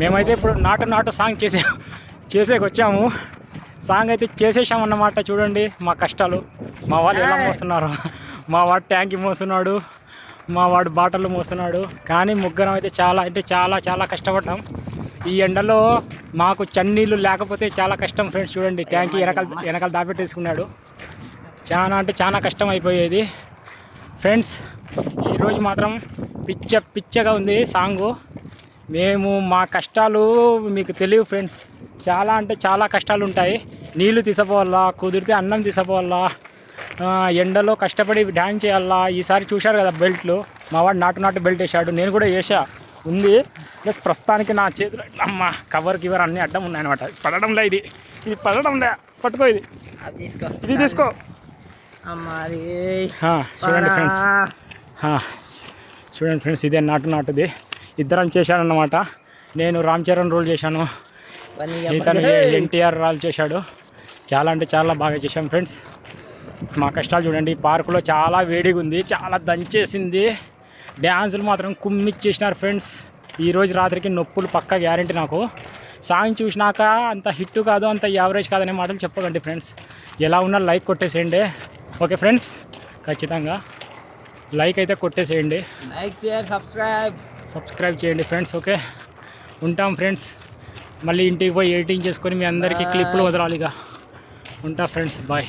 మేమైతే ఇప్పుడు నాటు నాటు సాంగ్ చేసే చేసేకి వచ్చాము. సాంగ్ అయితే చేసేసామన్నమాట చూడండి మా కష్టాలు. మా వాళ్ళు ఎలా మోస్తున్నారు. మా వాడు ట్యాంకి మోస్తున్నాడు మా వాడు బాటలు మోస్తున్నాడు కానీ ముగ్గురం అయితే చాలా అంటే చాలా చాలా కష్టపడ్డాం. ఈ ఎండలో మాకు చన్నీళ్ళు లేకపోతే చాలా కష్టం ఫ్రెండ్స్ చూడండి. ట్యాంకి వెనకాల వెనకాల దాపెట్టేసుకున్నాడు చాలా అంటే చాలా కష్టం అయిపోయేది. ఫ్రెండ్స్ ఈరోజు మాత్రం పిచ్చ పిచ్చగా ఉంది సాంగు. మేము మా కష్టాలు మీకు తెలియదు ఫ్రెండ్స్. చాలా అంటే చాలా కష్టాలు ఉంటాయి. నీళ్ళు తీసుకోవాలా కుదిరితే అన్నం తీసుకోవాలా ఎండలో కష్టపడి డ్యాన్స్ చేయాలా ఈసారి చూశారు కదా బెల్ట్లు. మా వాడు నాటు నాటు బెల్ట్ వేసాడు నేను కూడా వేసా ఉంది. ప్లస్ ప్రస్తుతానికి నా చేతిలో అమ్మ కవర్ కివర్ అన్నీ అడ్డం ఉన్నాయన్నమాట. పడడంలే ఇది. ఇది పడడంలే. పట్టుకో ఇది. తీసుకో. ఇది తీసుకో. చూడండి ఫ్రెండ్స్. చూడండి ఫ్రెండ్స్ ఇదే నాటు నాటుది. ఇద్దరం చేశానన్నమాట. నేను రామ్ చరణ్ రోల్ చేశాను. ఇతను ఎన్టీఆర్ రాల్ చేశాడు. చాలా అంటే చాలా బాగా చేశాం ఫ్రెండ్స్ మా కష్టాలు చూడండి పార్కులో చాలా వేడిగా ఉంది చాలా దంచేసింది. డ్యాన్సులు మాత్రం కుమ్మిచ్చేసినారు ఫ్రెండ్స్ ఈరోజు రాత్రికి నొప్పులు పక్కా గ్యారంటీ నాకు. సాంగ్ చూసినాక అంత హిట్ కాదు అంత యావరేజ్ కాదనే మాటలు చెప్పకండి ఫ్రెండ్స్ ఎలా ఉన్నా లైక్ కొట్టేసేయండి. ఓకే ఫ్రెండ్స్ ఖచ్చితంగా. లైక్ అయితే కొట్టేసేయండి. లైక్ షేర్ సబ్స్క్రైబ్ సబ్స్క్రైబ్ చేయండి ఫ్రెండ్స్ ఓకే? ఉంటాం ఫ్రెండ్స్. మళ్ళీ ఇంటికి పోయి ఎడిటింగ్ చేసుకొని మీ అందరికీ క్లిప్పులు వదలాలి ఇక ఉంటా ఫ్రెండ్స్ బాయ్.